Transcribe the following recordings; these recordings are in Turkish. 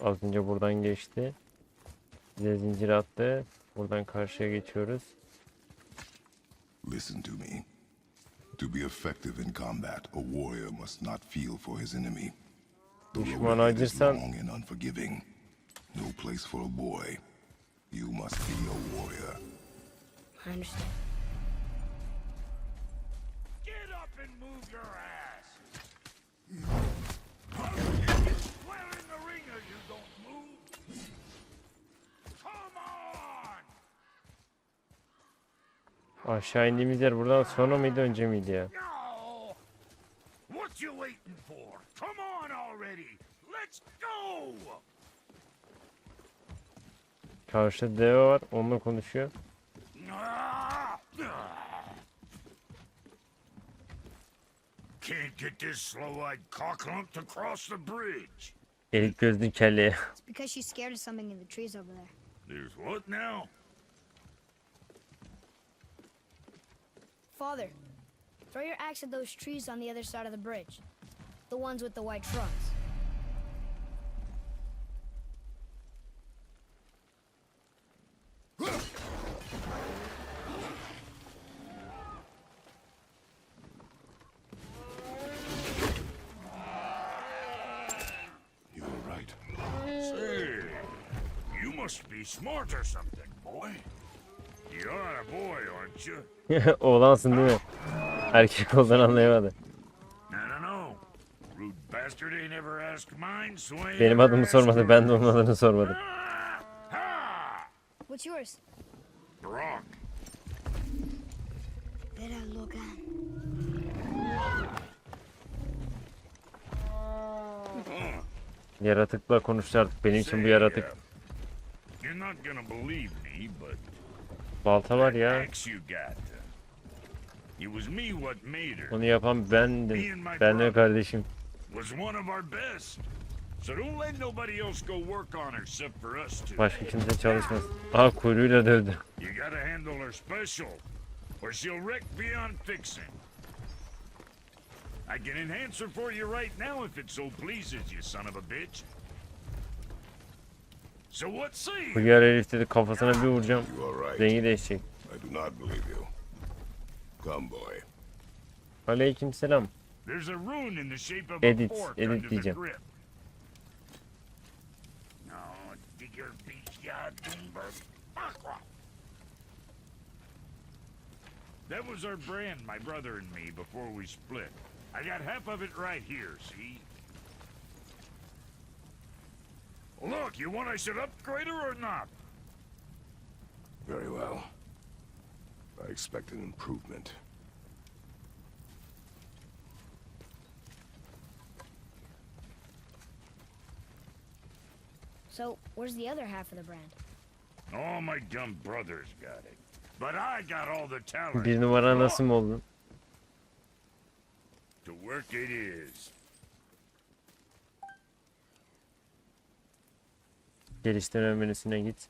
Az önce buradan geçti. Bize zincir attı. Buradan karşıya geçiyoruz. Listen to me. To be effective in combat, a warrior must not feel for his enemy. The road ahead is acırsan- long and unforgiving. No place for a boy. You must be a warrior. I understand. Get up and move your ass! Where in the ring are you don't move? Come on! Aşağı indiğimiz yer buradan sonra mıydı önce miydi ya? No! What you waiting for? Come on already! Let's go! Karşıda Deo var. Onunla konuşuyor. Can't get this slow-eyed cocklump to cross the bridge. Elik gözlü kelleye. It's because she's scared of something in the trees over there. There's what now? Father, throw your axe at those trees on the other side of the bridge. The ones with the white trunks. You right. Say, you must be smart or something, Oğlansın değil mi? Erkek olduğunu anlayamadı. Benim adımı sormadı. Ben de onun adını sormadım. Ah! Ha! What's yours? Brock. Look at. Yaratıkla konuştu artık. Benim için bu yaratık. uh, You're not gonna believe me, but Balta var ya. Onu yapan bendim. Ben de kardeşim. Başka kimse çalışmaz. Aa kuyruğuyla dövdü. Or she'll wreck beyond fixing. I can enhance her for you right now if it so pleases you, son of a bitch. Bu you? yer herif dedi kafasına bir vuracağım. You are right. Rengi değişecek. I do not believe you. Come, boy. Aleyküm selam. Edit, edit diyeceğim. That was our brand, my brother and me, before we split. I got half of it right here, see? Look, you want I should upgrade her or not? Very well. I expect an improvement. So, where's the other half of the brand? All my dumb brothers got it. But I got all the talent. Bir numara nasıl mı oldun? To work it is. Geliştirme menüsüne git.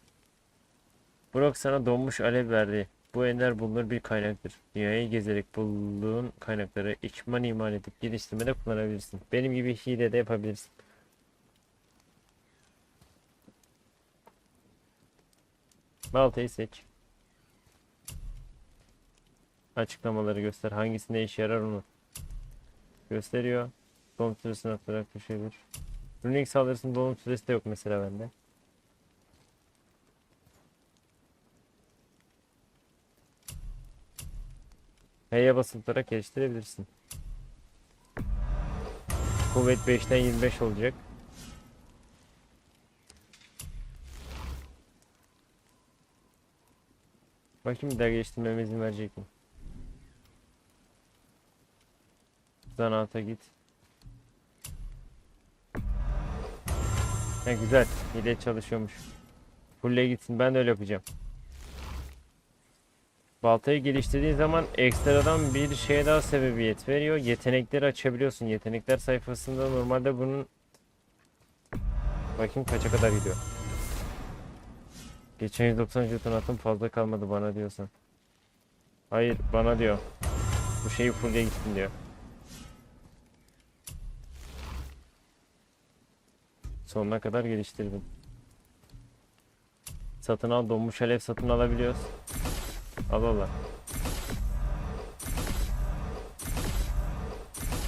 Brock sana donmuş alev verdi. Bu ender bulunur bir kaynaktır. Dünyayı gezerek bulduğun kaynakları ekipman imal edip geliştirmede kullanabilirsin. Benim gibi hile de yapabilirsin. Baltayı seç. Açıklamaları göster. Hangisinde işe yarar onu. Gösteriyor. Doğum süresini atarak düşebilir. Runic saldırısının doğum süresi de yok mesela bende. H'ye basılarak geliştirebilirsin. Kuvvet 5'ten 25 olacak. Bakayım bir daha geliştirmeme izin verecek mi? Zanaata git. Ha güzel. Hile çalışıyormuş. Full'e gitsin. Ben de öyle yapacağım. Baltayı geliştirdiğin zaman ekstradan bir şeye daha sebebiyet veriyor. Yetenekleri açabiliyorsun. Yetenekler sayfasında normalde bunun Bakayım kaça kadar gidiyor. Geçen 190 jeton attım fazla kalmadı bana diyorsan. Hayır bana diyor. Bu şeyi full'e gitsin diyor. Sonuna kadar geliştirdim. Satın al donmuş alev satın alabiliyoruz. Al al al.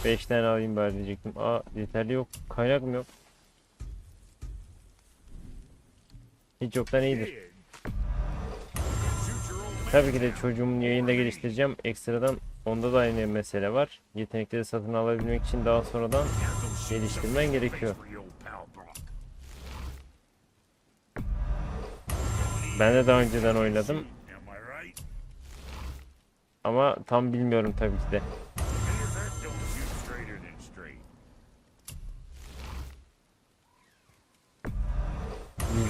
5 tane alayım bari diyecektim. Aa yeterli yok. Kaynak mı yok? Hiç yoktan iyidir. Tabii ki de çocuğumun yayında geliştireceğim. Ekstradan onda da aynı mesele var. Yetenekleri satın alabilmek için daha sonradan geliştirmen gerekiyor. Ben de daha önceden oynadım? Ama tam bilmiyorum tabii ki de. Here's that don't shoot straighter than straight.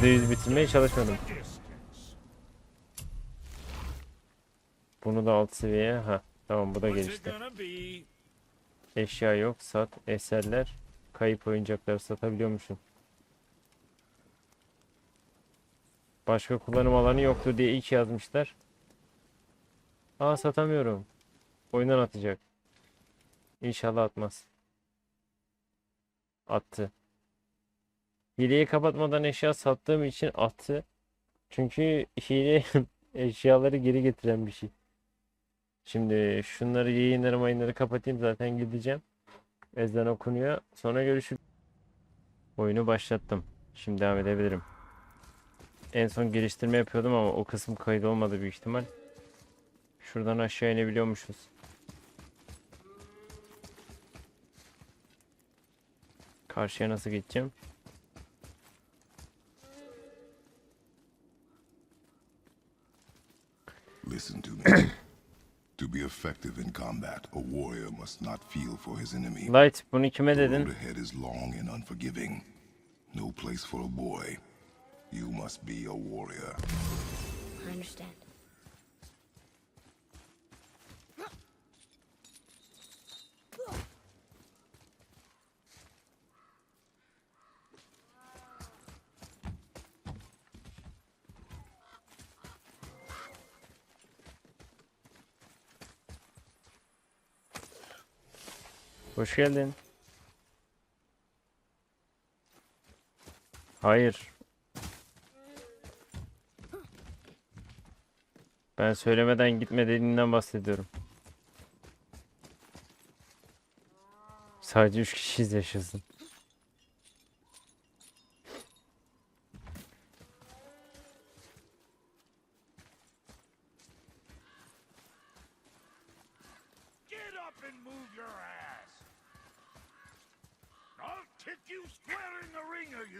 %100 bitirmeye çalışmadım. Bunu da alt seviyeye. Ha tamam bu da gelişti. Eşya yok. Sat. Eserler. Kayıp oyuncakları satabiliyormuşum. Başka kullanım alanı yoktur diye ilk yazmışlar. Aa satamıyorum. Oyundan atacak. İnşallah atmaz. Attı. Hileyi kapatmadan eşya sattığım için attı. Çünkü hile eşyaları geri getiren bir şey. Şimdi şunları yayınları mayınları kapatayım zaten gideceğim. Ezan okunuyor. Sonra görüşürüz. Oyunu başlattım. Şimdi devam edebilirim. En son geliştirme yapıyordum ama o kısım kayıt olmadı büyük ihtimal. Şuradan aşağı inebiliyormuşuz. Karşıya nasıl geçeceğim? Listen to me. to be effective in combat, a warrior must not feel for his enemy. Light bunu kime The dedin? road ahead is long and unforgiving. No place for a boy. You must be a warrior. I understand. Hoş geldin. Hayır. Ben söylemeden gitme dediğinden bahsediyorum. Sadece üç kişiyiz yaşasın. Get up and move your ass. I'll kick you square in the ringer, you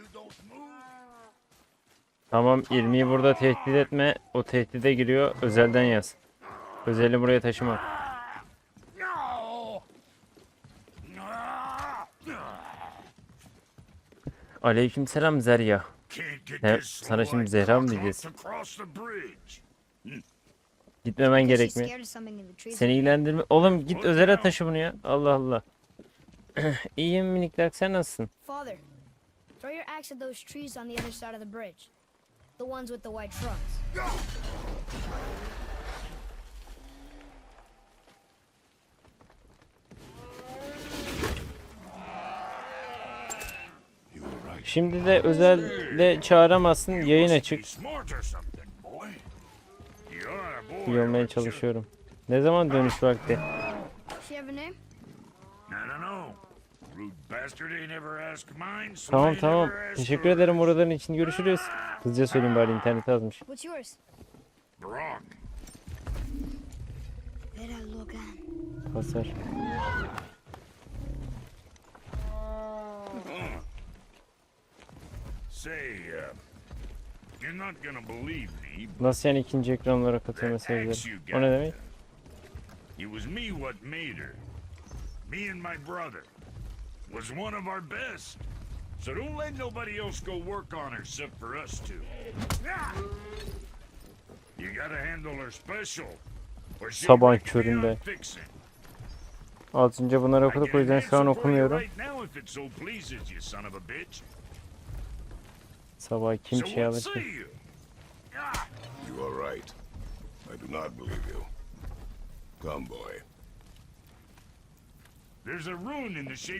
don't move. Tamam 20'yi burada tehdit etme. O tehdide giriyor. Özelden yaz. Özeli buraya taşıma. No. Aleykümselam Zerya. Ne, sana şimdi Zehra mı diyeceğiz? Gitmemen gerek mi? Seni ilgilendirme. Oğlum git özele taşı bunu ya. Allah Allah. İyiyim minikler sen nasılsın? Throw your axe at those trees on the other side of the bridge. The ones with the white trunks. Şimdi de özelle çağıramazsın. Yayın açık. smart or something, boy. You're a boy, İyi olmaya aren't you? çalışıyorum. Ne zaman dönüş vakti? Tamam tamam. Teşekkür ederim oraların için. Görüşürüz. Hızlıca söyleyeyim bari internete Logan. Hasar. Say, uh, you're not gonna believe me, but Nasıl yani ikinci ekran olarak atıyor that mesajları? O ne got, demek? It was me what made her. Me and my brother. Was one of our best. So don't let nobody else go work on her except for us two. You gotta handle her special. Sabah köründe. Az önce bunları okuduk o yüzden şu an okumuyorum. Sabah kim şey you? Ah, You are right. I do not believe you. Come, boy. there's a rune in the shape